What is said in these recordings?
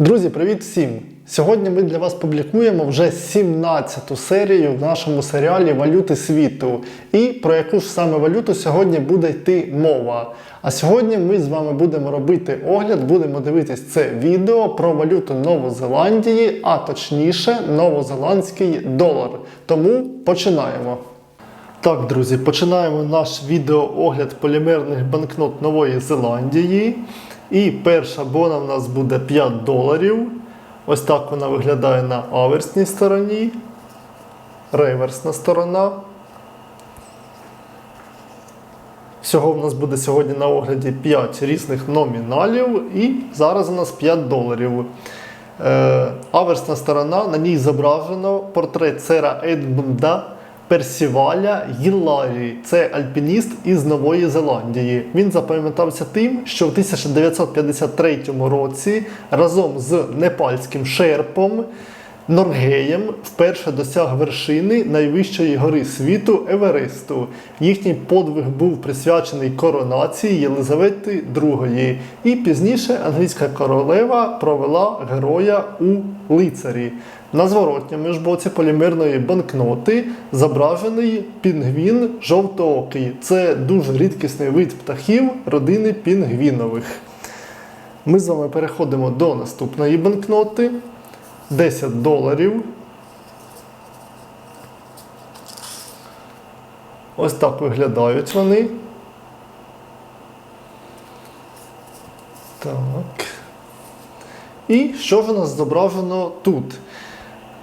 Друзі, привіт всім! Сьогодні ми для вас публікуємо вже 17-ту серію в нашому серіалі Валюти світу. І про яку ж саме валюту сьогодні буде йти мова. А сьогодні ми з вами будемо робити огляд, будемо дивитись це відео про валюту Новозеландії, а точніше новозеландський долар. Тому починаємо. Так, друзі, починаємо наш відеоогляд полімерних банкнот Нової Зеландії. І перша бона в нас буде 5 доларів. Ось так вона виглядає на аверсній стороні. Реверсна сторона. Всього в нас буде сьогодні на огляді 5 різних номіналів. І зараз у нас 5 доларів. Е, аверсна сторона, на ній зображено портрет сера Едмунда Персіваля Гілларі. Це альпініст із Нової Зеландії. Він запам'ятався тим, що в 1953 році разом з непальським шерпом Норгеєм вперше досяг вершини найвищої гори світу Евересту. Їхній подвиг був присвячений коронації Єлизавети II. І пізніше англійська королева провела героя у лицарі. На зворотньому ж боці полімерної банкноти зображений пінгвін жовтоокий. Це дуже рідкісний вид птахів родини пінгвінових. Ми з вами переходимо до наступної банкноти. 10 доларів. Ось так виглядають вони. Так. І що ж у нас зображено тут?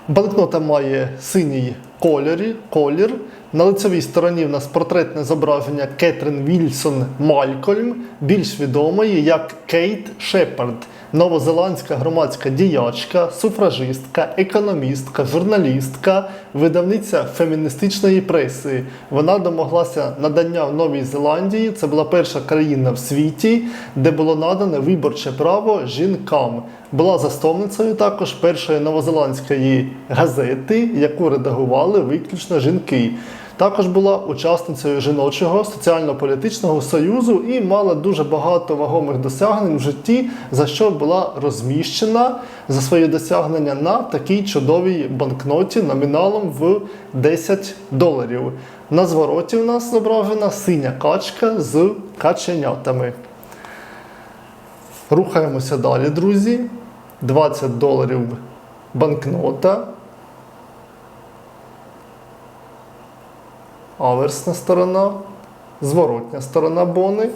Банкнота має синій кольорі, колір. На лицевій стороні в нас портретне зображення Кетрін Вільсон Малькольм, більш відомої як Кейт Шепард, новозеландська громадська діячка, суфражистка, економістка, журналістка, видавниця феміністичної преси. Вона домоглася надання в Новій Зеландії. Це була перша країна в світі, де було надане виборче право жінкам. Була засновницею також першої новозеландської газети, яку редагували виключно жінки. Також була учасницею жіночого соціально-політичного союзу і мала дуже багато вагомих досягнень в житті, за що була розміщена за свої досягнення на такій чудовій банкноті номіналом в 10 доларів. На звороті у нас зображена синя качка з каченятами. Рухаємося далі, друзі. 20 доларів банкнота. Аверсна сторона, зворотня сторона бони.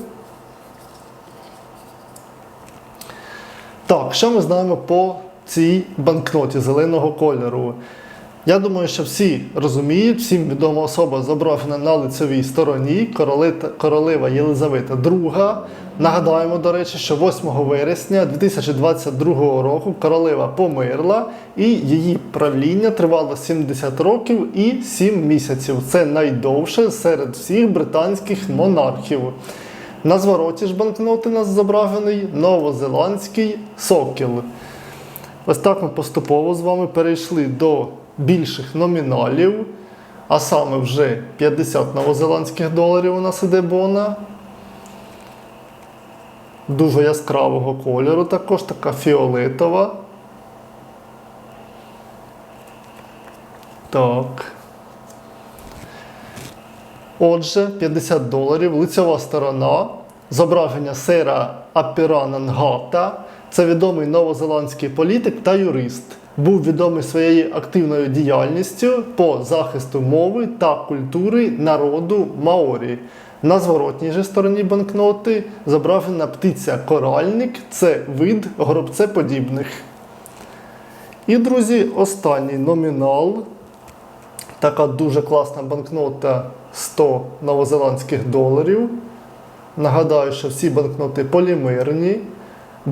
Так, що ми знаємо по цій банкноті зеленого кольору? Я думаю, що всі розуміють, всім відома особа зображена на лицевій стороні королева Єлизавета II. Нагадаємо, до речі, що 8 вересня 2022 року королева померла і її правління тривало 70 років і 7 місяців. Це найдовше серед всіх британських монархів. На звороті ж банкноти нас зображений новозеландський сокіл. Ось так ми поступово з вами перейшли до більших номіналів, а саме вже 50 новозеландських доларів у нас іде бона. Дуже яскравого кольору, також така фіолетова. Так. Отже, 50 доларів, лицьова сторона, зображення сера Апірана Нгата. Це відомий новозеландський політик та юрист. Був відомий своєю активною діяльністю по захисту мови та культури народу Маорі. На зворотній же стороні банкноти зображена птиця коральник, це вид горобцеподібних. І, друзі, останній номінал така дуже класна банкнота 100 новозеландських доларів. Нагадаю, що всі банкноти полімерні.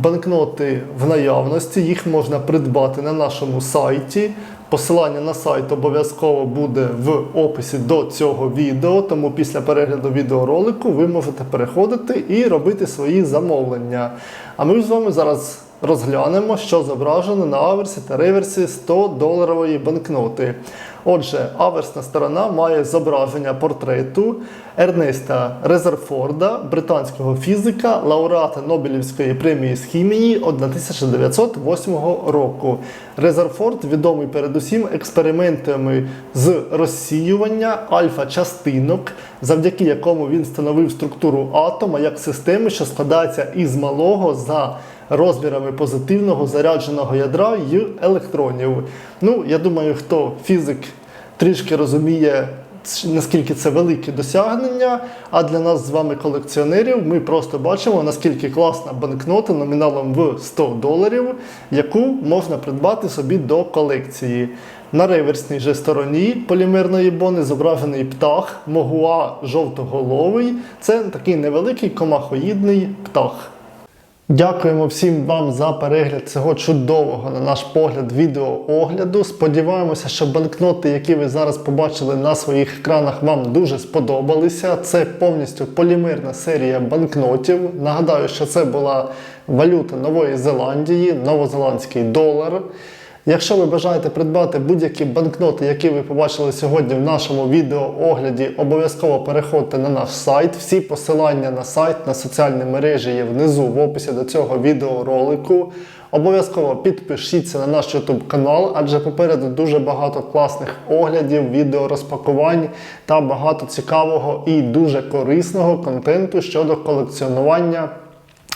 Банкноти в наявності, їх можна придбати на нашому сайті. Посилання на сайт обов'язково буде в описі до цього відео, тому після перегляду відеоролику ви можете переходити і робити свої замовлення. А ми з вами зараз розглянемо, що зображено на аверсі та реверсі 100 доларової банкноти. Отже, аверсна сторона має зображення портрету Ернеста Резерфорда, британського фізика, лауреата Нобелівської премії з хімії 1908 року. Резерфорд відомий передусім експериментами з розсіювання альфа-частинок, завдяки якому він встановив структуру атома як системи, що складається із малого за розмірами позитивного зарядженого ядра й електронів. Ну, я думаю, хто фізик трішки розуміє, наскільки це велике досягнення. А для нас з вами, колекціонерів, ми просто бачимо, наскільки класна банкнота номіналом в 100 доларів, яку можна придбати собі до колекції. На реверсній же стороні полімерної бони зображений птах Могуа жовтоголовий. Це такий невеликий комахоїдний птах. Дякуємо всім вам за перегляд цього чудового, на наш погляд, відеоогляду. Сподіваємося, що банкноти, які ви зараз побачили на своїх екранах, вам дуже сподобалися. Це повністю полімерна серія банкнотів. Нагадаю, що це була валюта Нової Зеландії, новозеландський долар. Якщо ви бажаєте придбати будь-які банкноти, які ви побачили сьогодні в нашому відеоогляді, обов'язково переходьте на наш сайт. Всі посилання на сайт, на соціальні мережі є внизу в описі до цього відеоролику. Обов'язково підпишіться на наш YouTube канал, адже попереду дуже багато класних оглядів, відеорозпакувань та багато цікавого і дуже корисного контенту щодо колекціонування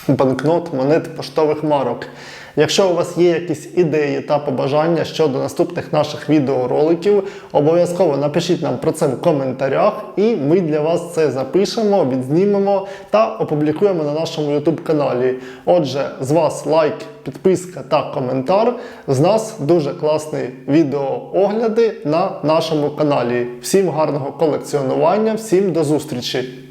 банкнот, монет, поштових марок. Якщо у вас є якісь ідеї та побажання щодо наступних наших відеороликів, обов'язково напишіть нам про це в коментарях, і ми для вас це запишемо, відзнімемо та опублікуємо на нашому YouTube каналі. Отже, з вас лайк, підписка та коментар. З нас дуже класні відеоогляди на нашому каналі. Всім гарного колекціонування, всім до зустрічі!